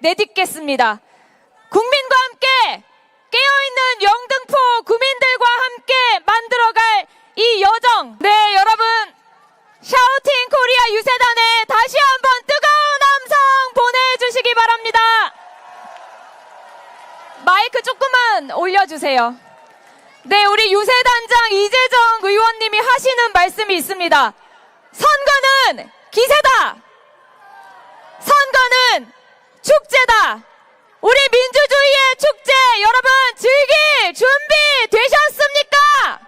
내딛겠습니다. 국민과 함께 깨어있는 영등포 구민들과 함께 만들어갈 이 여정. 네, 여러분. 샤우팅 코리아 유세단에 다시 한번 뜨거운 함성 보내주시기 바랍니다. 마이크 조금만 올려주세요. 네, 우리 유세단장 이재정 의원님이 하시는 말씀이 있습니다. 선거는 기세다! 선거는 축제다! 우리 민주주의의 축제 여러분 즐길 준비 되셨습니까?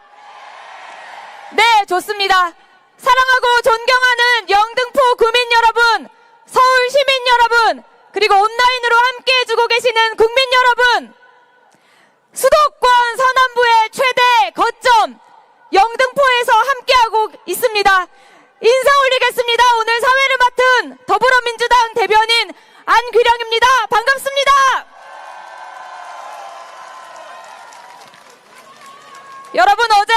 네, 좋습니다. 사랑하고 존경하는 영등포 구민 여러분, 서울 시민 여러분, 그리고 온라인으로 함께 해주고 계시는 국민 여러분, 수도권 서남부의 최대 거점 영등포에서 함께하고 있습니다. 인사 올리겠습니다. 오늘 사회를 맡은 더불어민주당 안규령입니다. 반갑습니다. 여러분 어제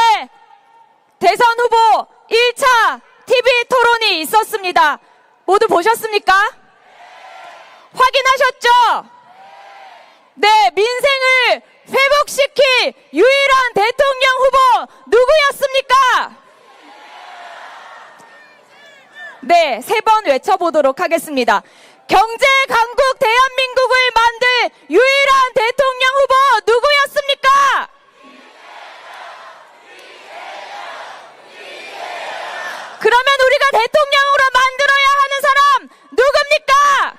대선 후보 1차 TV 토론이 있었습니다. 모두 보셨습니까? 확인하셨죠? 네, 민생을 회복시킬 유일한 대통령 후보 누구였습니까? 네, 세 번 외쳐보도록 하겠습니다. 경제 강국 대한민국을 만들 유일한 대통령 후보 누구였습니까? 그러면 우리가 대통령으로 만들어야 하는 사람 누굽니까?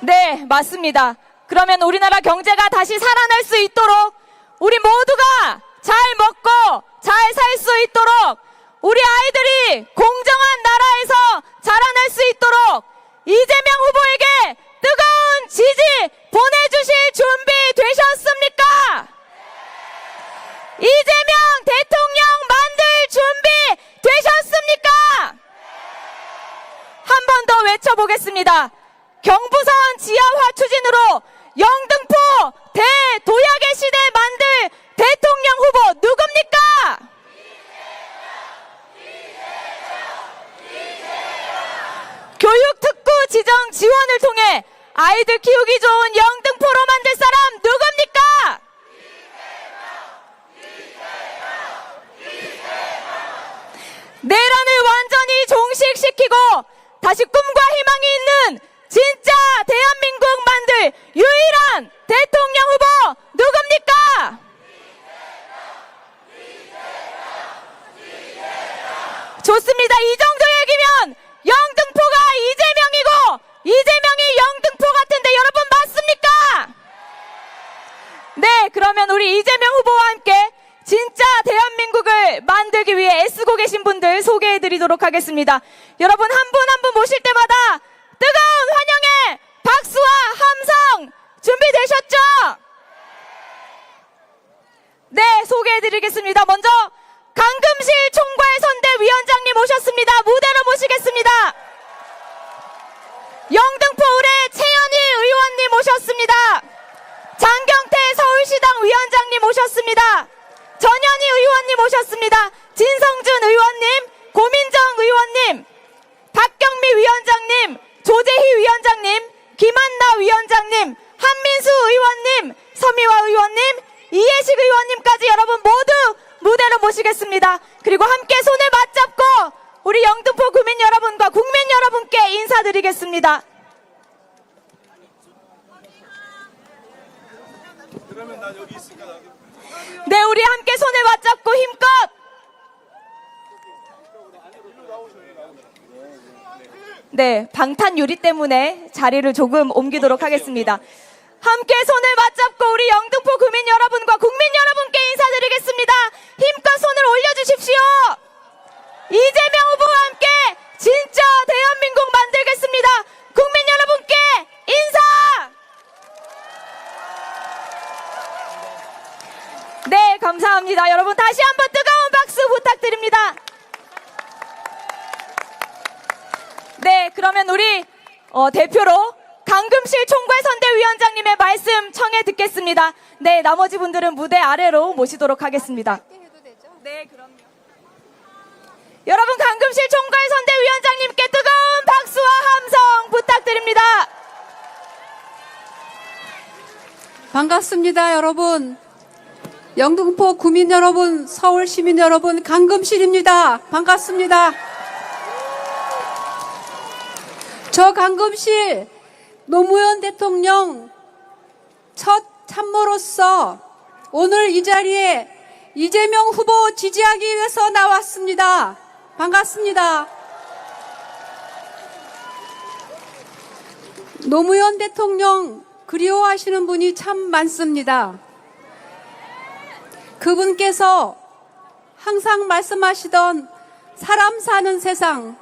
네, 맞습니다. 그러면 우리나라 경제가 다시 살아날 수 있도록 우리 모두가 잘 먹고 잘 살 수 있도록 우리 아이들이 공정한 나라에서 자라날 수 있도록 이재명 후보에게 뜨거운 지지 보내주실 준비 되셨습니까? 이재명 대통령 만들 준비 되셨습니까? 한 번 더 외쳐보겠습니다. 경부선 지하화 추진으로 영등포 대도약의 시대 만들 대통령 후보 누굽니까? 교육 특구 지정 지원을 통해 아이들 키우기 좋은 영등포로 만들 사람 누굽니까? 내란을 완전히 종식시키고 다시 꿈과 희망이 있는 진짜 대한민국 만들 유일한 대통령 후보 누굽니까? 좋습니다. 이 정도 얘기면 영등포가 이재명이고 이재명이 영등포 같은데 여러분 맞습니까? 네, 그러면 우리 이재명 후보와 함께 진짜 대한민국을 만들기 위해 애쓰고 계신 분들 소개해 드리도록 하겠습니다. 여러분 한 분 한 분 모실 때마다 뜨거운 환영의 박수와 함성 준비되셨죠? 네, 소개해 드리겠습니다. 먼저 강금실 총괄 선대 위원장님 오셨습니다. 무대로 모시겠습니다. 영등포 의뢰 최현희 의원님 오셨습니다. 장경태 서울시당 위원장님 오셨습니다. 전현희 의원님 오셨습니다. 진성준 의원님, 고민정 의원님, 박경미 위원장님, 조재희 위원장님, 김한나 위원장님, 한민수 의원님, 서미화 의원님, 이해식 의원님까지 여러분 모두 무대로 모시겠습니다. 그리고 함께 손을 맞잡고 우리 영등포 구민 여러분과 국민 여러분께 인사드리겠습니다. 네, 우리 함께 손을 맞잡고 힘껏 네, 방탄 유리 때문에 자리를 조금 옮기도록 하겠습니다. 함께 손을 맞잡고 우리 영등포 구민 여러분과 국민 여러분께 인사드리겠습니다. 힘껏 손을 올려주십시오. 이재명 후보와 함께 진짜 대한민국 만들겠습니다. 국민 여러분께 인사! 네, 감사합니다. 여러분 다시 한번 뜨거운 박수 부탁드립니다. 네, 그러면 우리 어, 대표로 강금실 총괄선대위원장님의 말씀 청해 듣겠습니다. 네, 나머지 분들은 무대 아래로 모시도록 하겠습니다. 네, 그럼요. 여러분 강금실 총괄 선대위원장님께 뜨거운 박수와 함성 부탁드립니다. 반갑습니다, 여러분. 영등포 구민 여러분, 서울 시민 여러분, 강금실입니다. 반갑습니다. 저 강금실 노무현 대통령 첫 참모로서 오늘 이 자리에 이재명 후보 지지하기 위해서 나왔습니다. 반갑습니다. 노무현 대통령 그리워하시는 분이 참 많습니다. 그분께서 항상 말씀하시던 사람 사는 세상,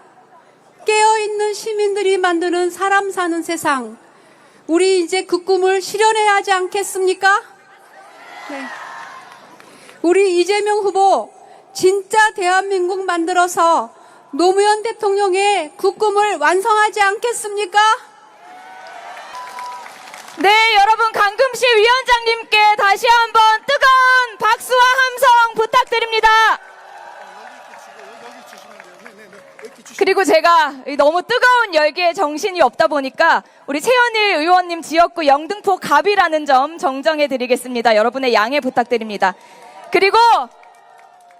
깨어있는 시민들이 만드는 사람 사는 세상, 우리 이제 그 꿈을 실현해야 하지 않겠습니까? 네. 우리 이재명 후보, 진짜 대한민국 만들어서 노무현 대통령의 그 꿈을 완성하지 않겠습니까? 네, 여러분 강금실 위원장님께 다시 한번 뜨거운 박수와 함성 부탁드립니다. 그리고 제가 이 너무 뜨거운 열기에 정신이 없다 보니까 우리 최현일 의원님 지역구 영등포 갑이라는 점 정정해 드리겠습니다. 여러분의 양해 부탁드립니다. 그리고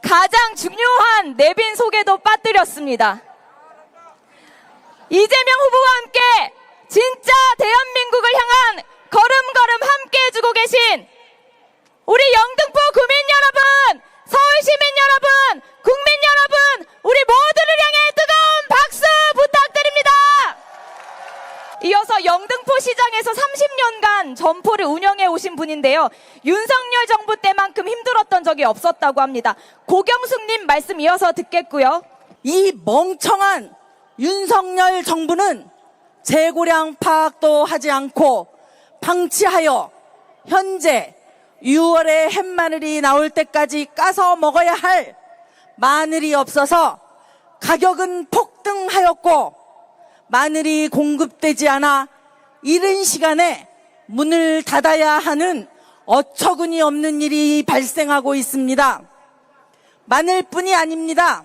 가장 중요한 내빈 소개도 빠뜨렸습니다. 이재명 후보와 함께 진짜 대한민국을 향한 걸음걸음 함께 해주고 계신 우리 영등포 구민 여러분, 서울 시민 여러분, 국민 여러분, 우리 모두를 향해 뜨거운 박수 부탁드립니다. 이어서 영등포 시장에서 30년간 점포를 운영해 오신 분인데요. 윤석열 정부 때만큼 힘들었던 적이 없었다고 합니다. 고경숙님 말씀 이어서 듣겠고요. 이 멍청한 윤석열 정부는 재고량 파악도 하지 않고 방치하여 현재 6월에 햇마늘이 나올 때까지 까서 먹어야 할 마늘이 없어서 가격은 폭등하였고 마늘이 공급되지 않아 이른 시간에 문을 닫아야 하는 어처구니 없는 일이 발생하고 있습니다. 마늘뿐이 아닙니다.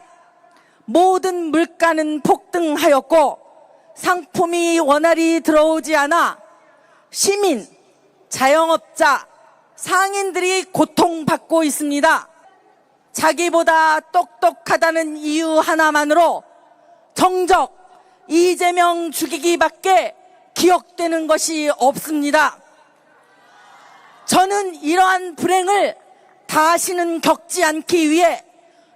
모든 물가는 폭등하였고 상품이 원활히 들어오지 않아 시민, 자영업자, 상인들이 고통받고 있습니다. 자기보다 똑똑하다는 이유 하나만으로 정적 이재명 죽이기밖에 기억되는 것이 없습니다. 저는 이러한 불행을 다시는 겪지 않기 위해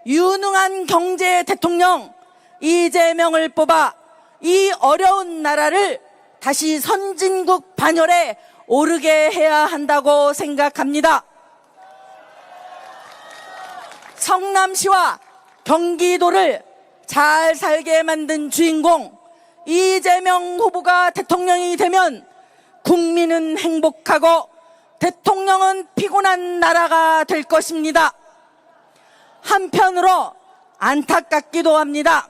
유능한 경제 대통령 이재명을 뽑아 이 어려운 나라를 다시 선진국 반열에 오르게 해야 한다고 생각합니다. 성남시와 경기도를 잘 살게 만든 주인공 이재명 후보가 대통령이 되면 국민은 행복하고 대통령은 피곤한 나라가 될 것입니다. 한편으로 안타깝기도 합니다.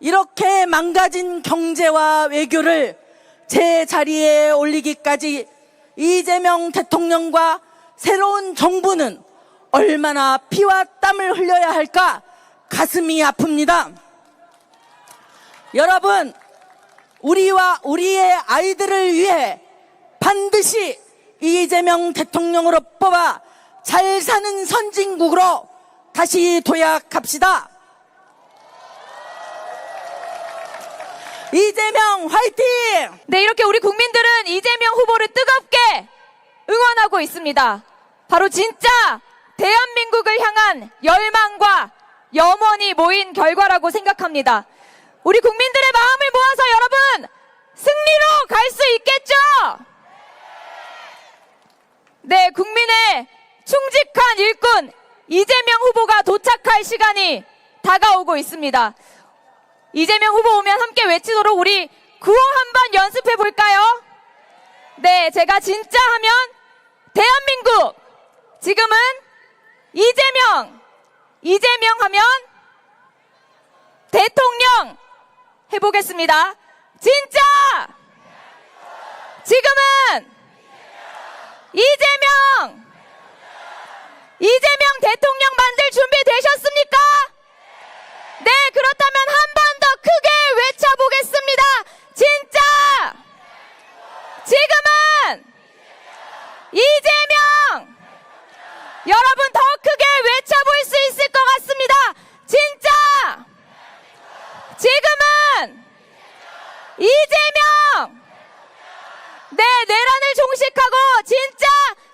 이렇게 망가진 경제와 외교를 제 자리에 올리기까지 이재명 대통령과 새로운 정부는 얼마나 피와 땀을 흘려야 할까 가슴이 아픕니다. 여러분, 우리와 우리의 아이들을 위해 반드시 이재명 대통령으로 뽑아 잘 사는 선진국으로 다시 도약합시다. 이재명 화이팅! 네, 이렇게 우리 국민들은 이재명 후보를 뜨겁게 응원하고 있습니다. 바로 진짜 대한민국을 향한 열망과 염원이 모인 결과라고 생각합니다. 우리 국민들의 마음을 모아서 여러분, 승리로 갈 수 있겠죠? 네, 국민의 충직한 일꾼 이재명 후보가 도착할 시간이 다가오고 있습니다. 이재명 후보 오면 함께 외치도록 우리 구호 한번 연습해 볼까요? 네, 제가 진짜 하면 대한민국. 지금은 이재명. 이재명 하면 대통령 해보겠습니다. 진짜. 지금은 이재명. 이재명 대통령 만들 준비 되셨습니까? 네, 여러분 더 크게 외쳐볼 수 있을 것 같습니다. 진짜! 지금은 이재명! 네, 내란을 종식하고 진짜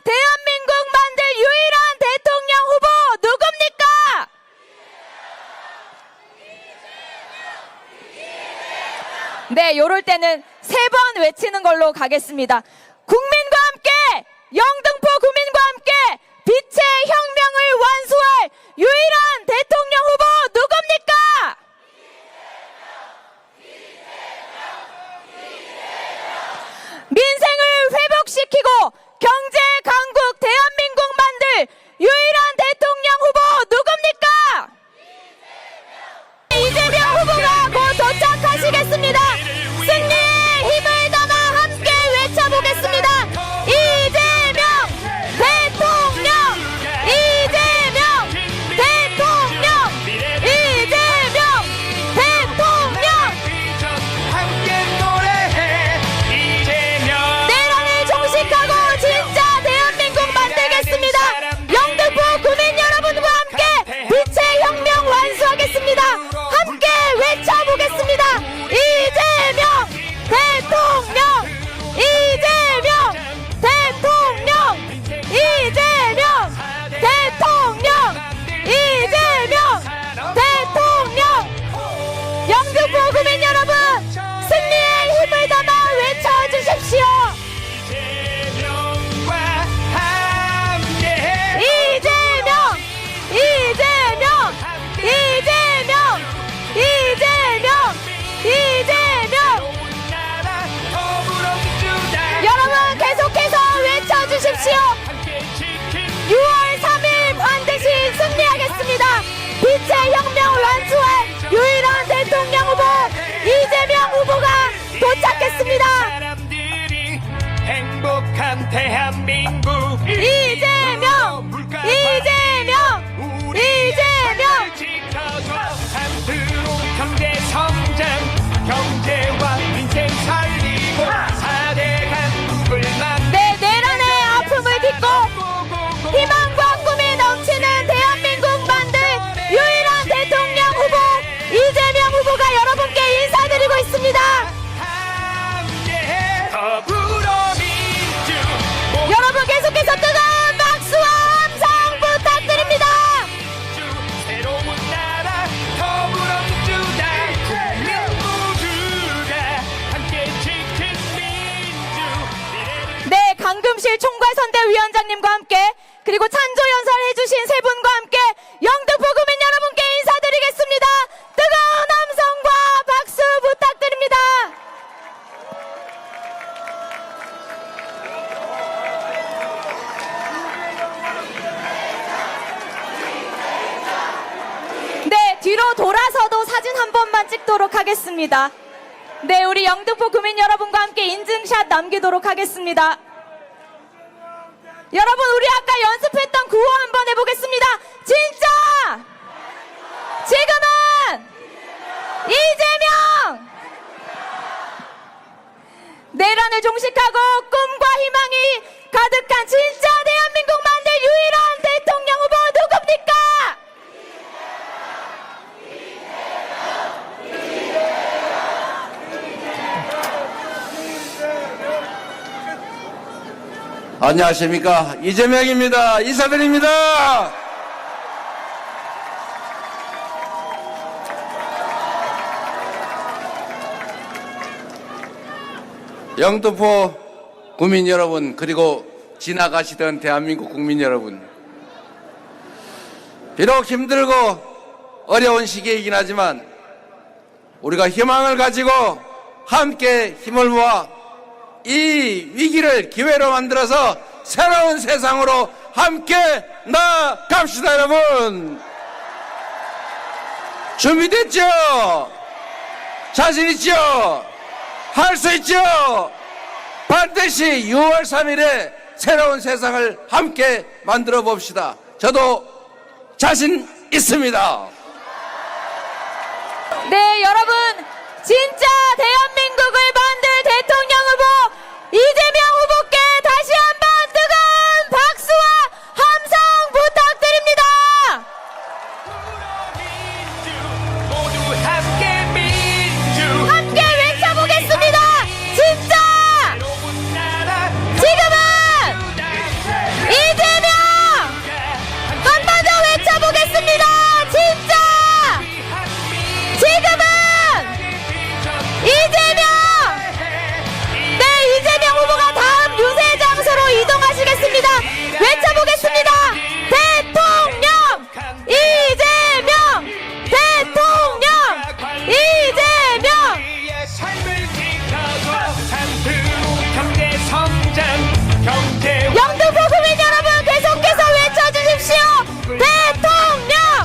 대한민국 만들 유일한 대통령 후보 누굽니까? 네, 요럴 때는 세 번 외치는 걸로 가겠습니다. 국민과 함께, 영등포 국민과 함께 빛의 혁명을 완수할 유일한 대통령 후보 누굽니까? 민생을 회복시키고 경제 강국 대한민국 만들 유일한 대한민국. 이재명! 이재 강금실 총괄선대위원장님과 함께 그리고 찬조 연설 해 주신 세 분과 함께 영등포 구민 여러분께 인사드리겠습니다. 뜨거운 함성과 박수 부탁드립니다. 네, 뒤로 돌아서도 사진 한 번만 찍도록 하겠습니다. 네, 우리 영등포 구민 여러분과 함께 인증샷 남기도록 하겠습니다. 여러분, 우리 아까 연습했던 구호 한번 해보겠습니다. 진짜! 지금은! 이재명! 내란을 종식하고 꿈과 희망이 가득한 진짜 대한민국 만들 유일한 대통령 후보 누굽니까? 안녕하십니까? 이재명입니다. 인사드립니다. 영등포 국민 여러분 그리고 지나가시던 대한민국 국민 여러분. 비록 힘들고 어려운 시기이긴 하지만 우리가 희망을 가지고 함께 힘을 모아 이 위기를 기회로 만들어서 새로운 세상으로 함께 나갑시다 여러분 준비됐죠? 자신 있죠? 할 수 있죠? 반드시 6월 3일에 새로운 세상을 함께 만들어 봅시다 저도 자신 있습니다 네, 여러분, 진짜 대한민국